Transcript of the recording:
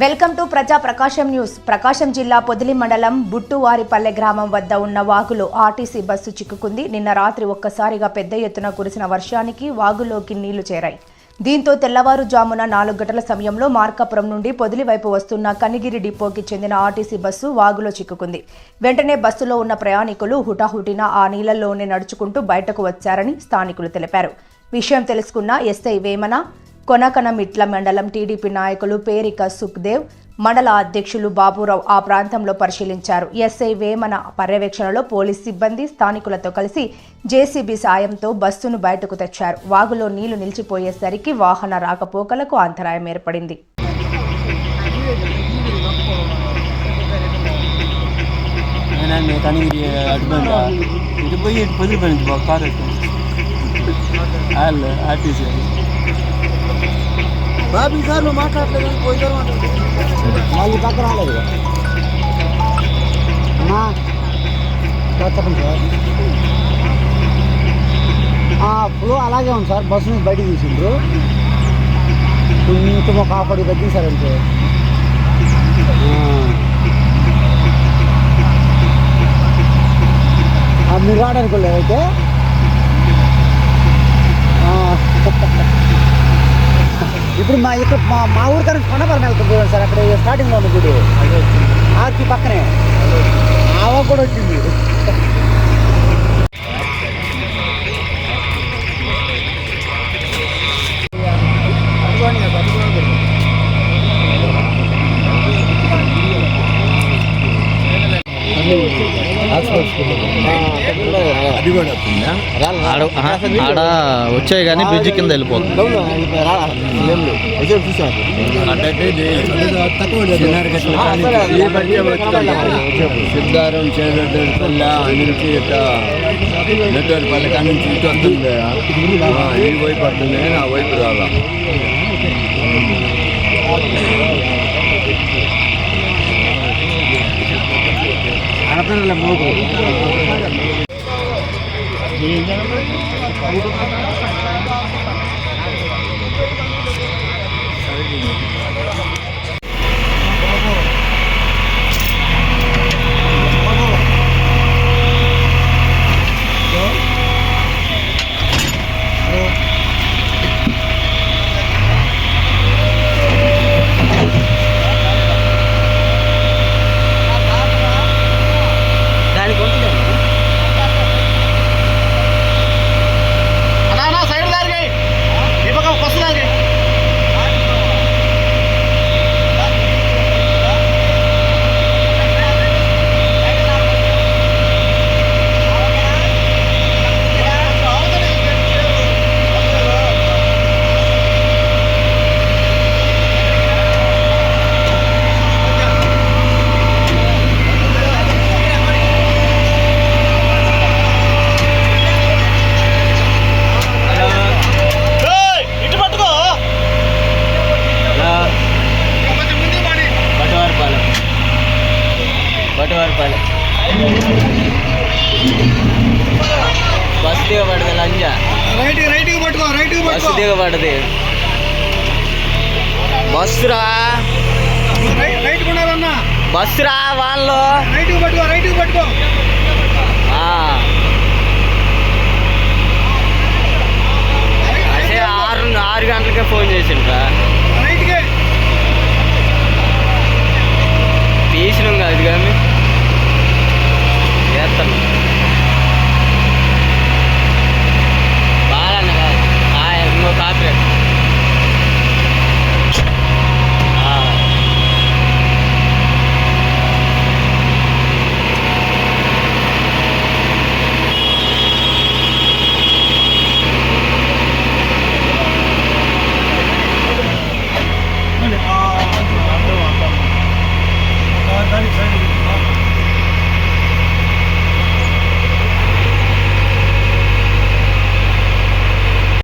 Welcome to ప్రజా ప్రకాశం news. ప్రకాశం జిల్లా పొదిలి మండలం బుట్టువారిపల్లె గ్రామం వద్ద ఉన్న వాగులో ఆర్టీసీ బస్సు చిక్కుకుంది. నిన్న రాత్రి ఒక్కసారిగా పెద్ద ఎత్తున కురిసిన వర్షానికి వాగులోకి నీళ్ళు చేరాయి. దీంతో తెల్లవారుజామున నాలుగు గంటల సమయంలో మార్కాపురం నుండి పొదిలి వైపు వస్తున్న కనిగిరి డిపోకి చెందిన ఆర్టీసీ బస్సు వాగులో చిక్కుకుంది. వెంటనే బస్సులో ఉన్న ప్రయాణికులు హుటాహుటిన ఆ నీళ్ళలోనే నడుచుకుంటూ బయటకు వచ్చారని స్థానికులు తెలిపారు. విషయం తెలుసుకున్న ఎస్ఐ వేమన కొనకనమిట్ల మండలం టీడీపీ నాయకులు పేరిక సుఖ్దేవ్ మండల అధ్యక్షులు బాబురావు ఆ ప్రాంతంలో పరిశీలించారు. ఎస్ఐ వేమన పర్యవేక్షణలో పోలీస్ సిబ్బంది స్థానికులతో కలిసి జేసీబీ సాయంతో బస్సును బయటకు తెచ్చారు. వాగులో నీళ్ళు నిలిచిపోయేసరికి వాహన రాకపోకలకు అంతరాయం ఏర్పడింది. నేను పోయి ఇటు పొదిలి పని బాగా కారు ఎత్తుకొని. వాళ్ళు ఆర్టీసీ బాబీ సార్ నువ్వు మాట్లాడలేదు పోయిన వాళ్ళు పక్క రాలేదు అమ్మా చెప్పండి సార్. ఫ్లో అలాగే ఉంది సార్. బస్సు నుంచి బయటికి తీసిండ్రు. కొంచెం ఒక హాఫ్ అడిగి తగ్గింది మీరు రావడానికి వెళ్ళారు అయితే ఆ. ఇప్పుడు మా ఇక్కడ మా మా ఊరు కానీ కొండపరం చూడండి సార్. అక్కడ స్టార్టింగ్లో ఉంది గుడి. ఆర్కి పక్కనే. ఆవ కూడా వచ్చింది. ఆడ ఆడ వచ్చాయి కానీ బ్రిడ్జ్ కింద వెళ్ళిపోతుంది. సిద్ధారం చేదపల్లి నుంచి నుంచి ఇటు వస్తుంది. ఈ వైపు వస్తుంది ఆ వైపు రావాలా sacar la moto. Sí. Bus దిగబడది బస్సురా బస్సురా వాళ్ళు.